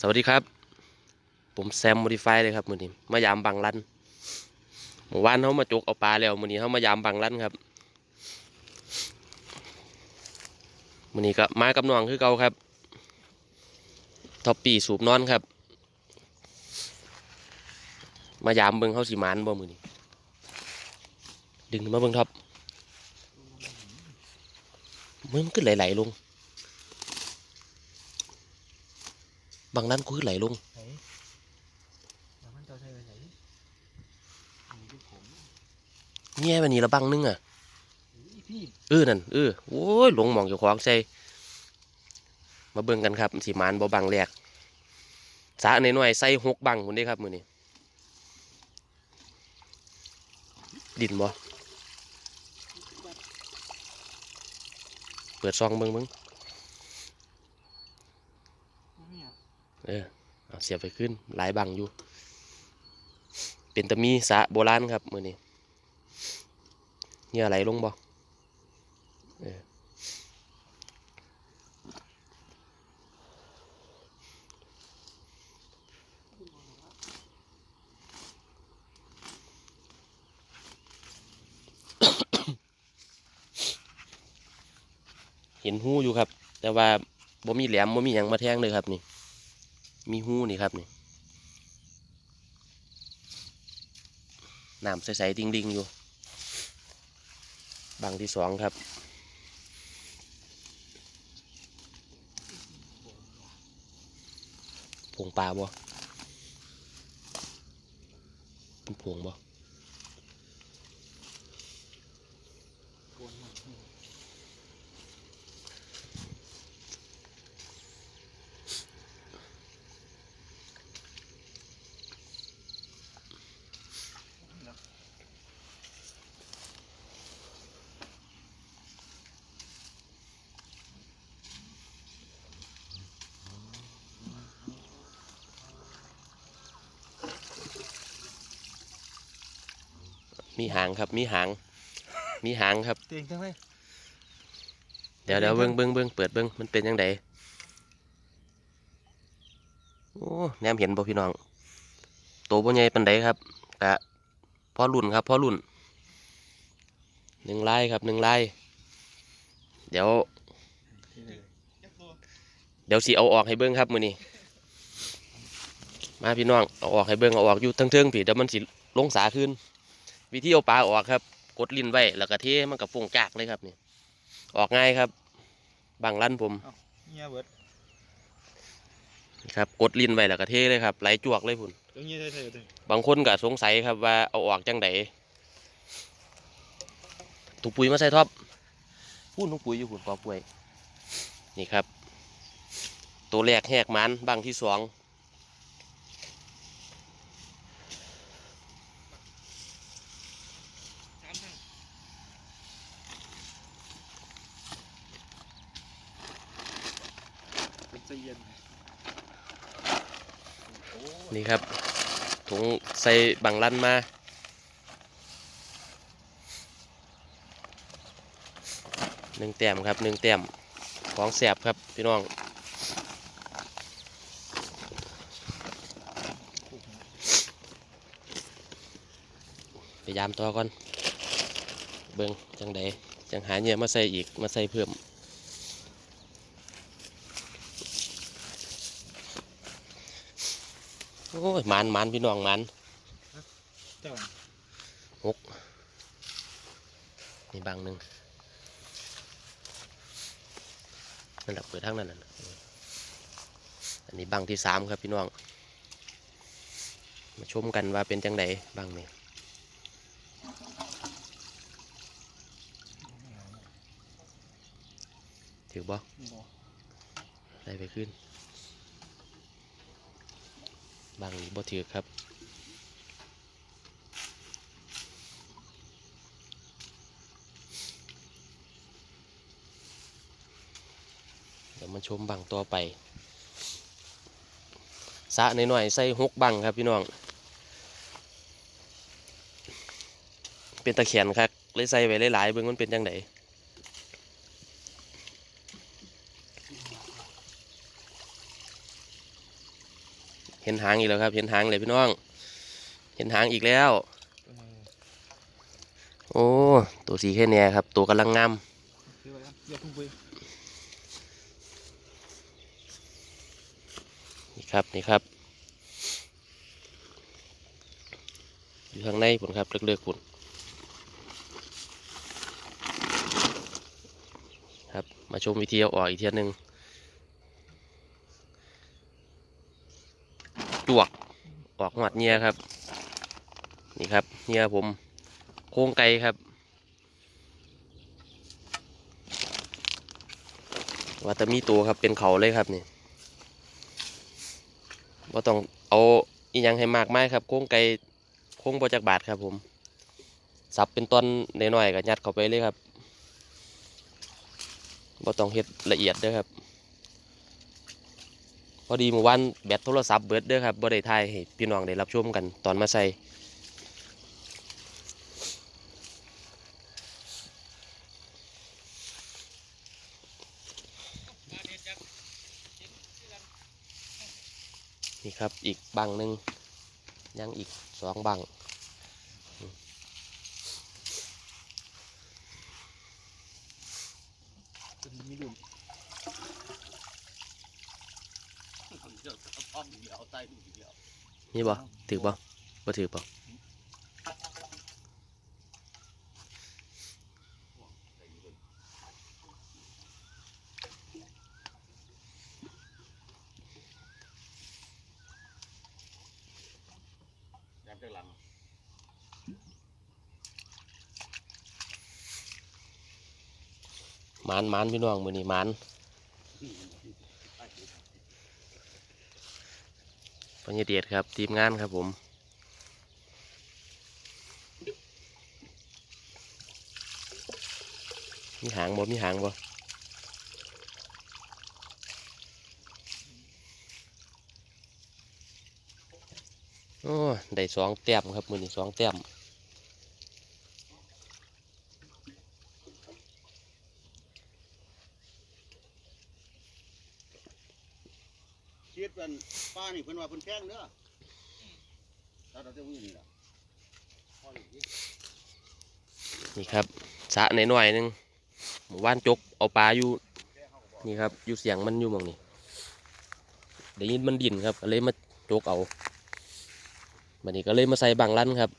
สวัสดีครับ ผมแซมโมดิฟายเลยครับมือนี้มายามบางรันเมื่อวานเขามาจกเอาปลาแล้วมือนี้เขามายามบางรันครับมือนี้ก็มากับน้องคือเก่าครับท็อปปี้สูบนอนครับ มายามเบิ่งเขาสีมานบ่มือนี้ดึงมาเบิ่งท็อปมึงขึ้นไหลๆลง บางนั้นกูขึ้นไหลลงไหนแล้วมันจะใช้ไปไหนมีลูกผมแง่วันนี้ละบังนึงอะอีพี่เออนั่นเออโอ้ยหลงหมองอยู่ของใส่มาเบิ่งกันครับสีมานบ่บังแรกสาในหน่อยๆใส่หกบังคนนี้ครับมือนี้ดินบ่เปิดซองเบิ่งเบิ่ง เนี่ย เออเอาเสียบไปขึ้น หลายบังอยู่ เป็นตะมีสะโบราณครับมือนี้เหงื่อไหลลงบ่เออเห็นหูอยู่ครับ แต่ว่าบ่มีแหลมบ่มีหยังมาแทงเลยครับนี่ มีหูนี่ครับนี่น้ำใสๆดิ่งๆอยู่บางที่สองครับ ผงปลาบ่เป็นผงบ่ มีหางครับ มีหาง มีหางครับเตียงจังเลยเดี๋ยวเดี๋ยวเบิ้งเบิ้งเบิ้งเปิดเบิ้งมันเป็นยังไงโอ้แนมเห็นบ่พี่น้องโตบ่ใหญ่ปานใดครับกะพ่อรุ่นครับพ่อรุ่นหนึ่งไล่ครับหนึ่งไล่เดี๋ยว เดี๋ยวสิเอาออกให้เบิ้งครับมือนี้มาพี่น้องเอาออกให้เบิ้งเอาออกอยู่ทั้งเทิงๆพี่เดี๋ยวมันสิลงสาขึ้น วิธีเอาปลาออกครับ กดลิ้นไว้แล้วก็เทมันกับฟงจากเลยครับนี่ออกง่ายครับบางลั่นผมเงี้ยเบิดครับกดลิ้นไว้แล้วก็เทเลยครับไหลจวกเลยพุ่นตรงนี้ใช่ใช่ใช่บางคนก็สงสัยครับว่าเอาออกจังไดถุงปุ๋ยมาใส่ท็อปพูดถุงปุ๋ยอยู่พุ่นกอป่วย นี่ครับ ตัวแรกแหกมันบางที่สอง จะเย็นนี่ครับ ถุงใส่บางลั่นมา หนึ่งแต้มครับหนึ่งแต้มของแสบครับพี่น้องพยายามตัวก่อน เบิ่งจังใดจังหาเนี่ยมาใส่อีกมาใส่เพิ่ม โอ้ยหมันหมันพี่น้องหมันเจ้านี่บางหนึ่งนั่นแหละเปิดทั้งนั้นน่ะอันนี้บางที่สามครับพี่น้อง มาชมกันว่าเป็นจังไดบางนี่ถือบ่บ่ได้ไปขึ้น บางนี่บ่ถือครับเดี๋ยวมาชมบังต่อไปสะหน่อยๆใส่หกบังครับพี่น้อง เป็นตะเขียนครับเลยใส่ไว้หลายๆเบิ่งมันเป็นจังได ห็นหางอีกแล้วครับ เห็นหางเลยพี่น้อง เห็นหางอีกแล้ว โอ้ตัวสีแค่เนี้ยครับ ตัวกำลังงามนี่ครับนี่ครับ อยู่ข้างในผลครับเลือกๆผลครับมาชมวิธีเอาออกอีกเทียหนึง จวกออกหมัดเงียครับ นี่ครับเงียผมโค้งไกลครับ ว่าแต่มีตัวครับเป็นเขาเลยครับนี่ว่าต้องเอาอีหยังให้มากไม้ครับ โค้งไก่โค้งบจากบาทครับผมสับเป็นต้นน้อยๆก็ยัดเข้าไปเลยครับว่าต้องเฮ็ดละเอียดด้อครับ พอดีเมื่อวานแบตโทรศัพท์เบิดเด้อครับบ่ได้ถ่ายให้พี่น้องได้รับชมกันตอนมาใส่นี่ครับอีกบังหนึ่งยังอีกสองบัง ตัวนี้มีดุม นี่บ่ถือบ่บ่ถือบ่ยับจากหลังหมานหมานพี่น้องมือนี้หมาน ปัญญาเดียดครับ ทีมงานครับผมมีหางบ่มีหางบ่โอ้ได้สองเต็มครับมือนี่สองเต็ม คิดเป็นป้า นี่เพิ่นว่าเพิ่นแข้งเด้อถ้าเราจะวิ่งนี่ล่ะพ่อนี่สินี่ครับสระหน่อยๆหนึงหมู่บ้านจกเอาปลาอยู่นี่ครับอยู่เสียงมันอยู่หมองนี้ได้ยินมันดิ่นครับก็เลยมาจกเอาบัดนี้ก็เลยมาใส่บางลันครับ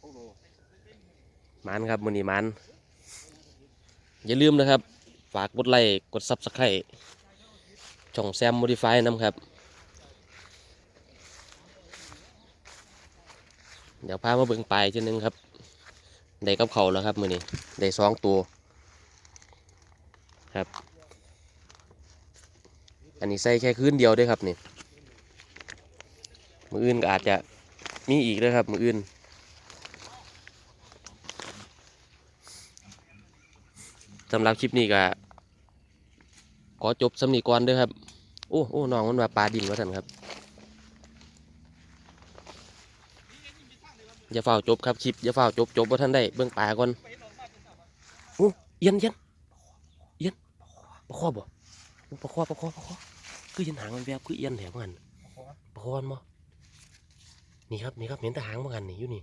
โอ้โห มันครับมือนี้มันอย่าลืมนะครับ ฝากกดไลค์กดซับสไครต์ช่องแซมโมดิฟายน้ำครับ เดี๋ยวพามาเบิ่งปลายทีนึงครับ ได้กับเขาแล้วครับมือนี้ได้สองตัวครับ อันนี้ใส่แค่คืนเดียวด้วยครับนี่ มืออื่นก็อาจจะมีอีกด้วยครับ มืออื่นสำหรับคลิปนี้ก็ ขอจบสำนีก่อนเด้วยครับโอ้โอ้น้องมันว่าปลาดินว่าท่านครับอย่าเฝ้าจบครับคลิปอย่าเฝ้าจบจบว่าท่านได้เบื้องปลาก่อนโอ้เย็นเย็นเย็นปลาคอบ่ปลาคอปลาคอปลาคอคือเห็นหางมันแวบคือเย็นแถมกันปลาคอมันบ่นี่ครับนี่ครับเห็นแต่หางเหมือนกันนี่อยู่นี่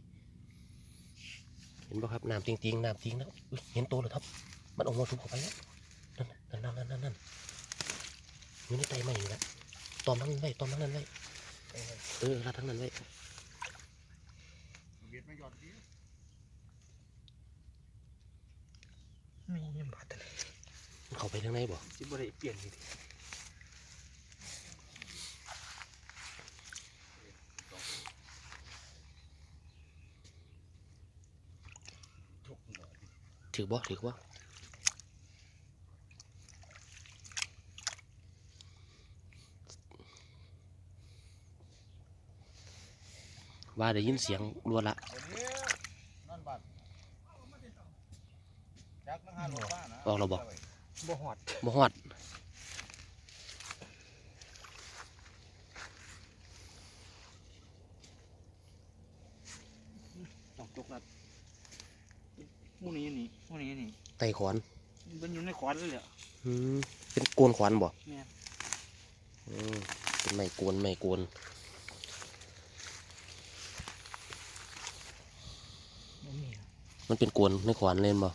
เห็นบ่ครับน้ำติงติงๆน้ำติงแล้วเห็นตัวเลยครับ มันออกมาทุบเข้าไปแล้ว นั่นนั่นนั่นนั่นนั่นอยู่ในไตใหม่นี่แหละตอมทั้งนั้นไว้ตอมทั้งนั้นไว้เออรัดทั้งนั้นไว้เบียดไม่หยอดดิมีเงี้ยบาดแต่มันเข้าไปทางในบ่สิบ่ได้เปลี่ยนนี่ดิทุกหน่อยถือบ่ถือบ่ ว่าได้ยินเสียงรัวละเดี๋ยวนี้นั่นบัดจักนังหารถบ้านนะออกแล้วบ่บ่หอดบ่ฮอดตอกตกนัดหมูนี้นี่หมูนี้นี่ไตขอนมันอยู่ในขวานเลยแหละอืมเป็นโกนขวานบ่แม่นอืมเป็นไม้กวนไม้กวน ไม่มีครับ มันเป็นกวนในขวานเล่นบ่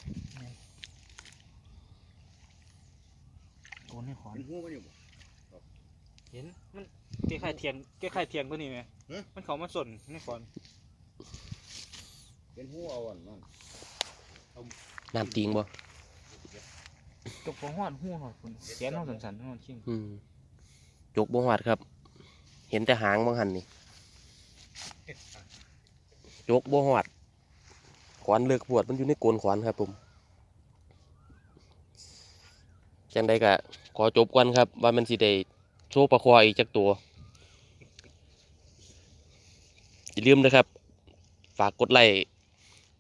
โกนให้ขอนเห็นหูมันอยู่บ่เห็นมันคล้ายๆเทียนคล้ายๆเทียนตัวนี้ไหมฮะมันเขามาส่วนในขอนเห็นหูเอาอันนั้นน้ำติงบ่จบของหอดหูหอดคุณแขนห้องสันๆห้องชิมอืมจกบ่หวัดครับ เห็นแต่หางบางหันนี่จกบ่หวัด ขวานเลือกปวดมันอยู่ในโกนขวานครับผมจังใดก็ขอจบก่อนครับ ว่ามันสิได้โชว์ปลาคออีกจักตัว อย่าลืมนะครับ ฝากกดไลค์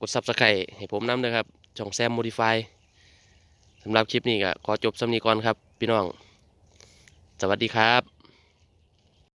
กดซับสไครต์ให้ผมน้ำนะครับ ช่องแซมโมดิฟายสำหรับคลิปนี้ก็ขอจบสำนีก่อนครับ พี่น้อง สวัสดีครับ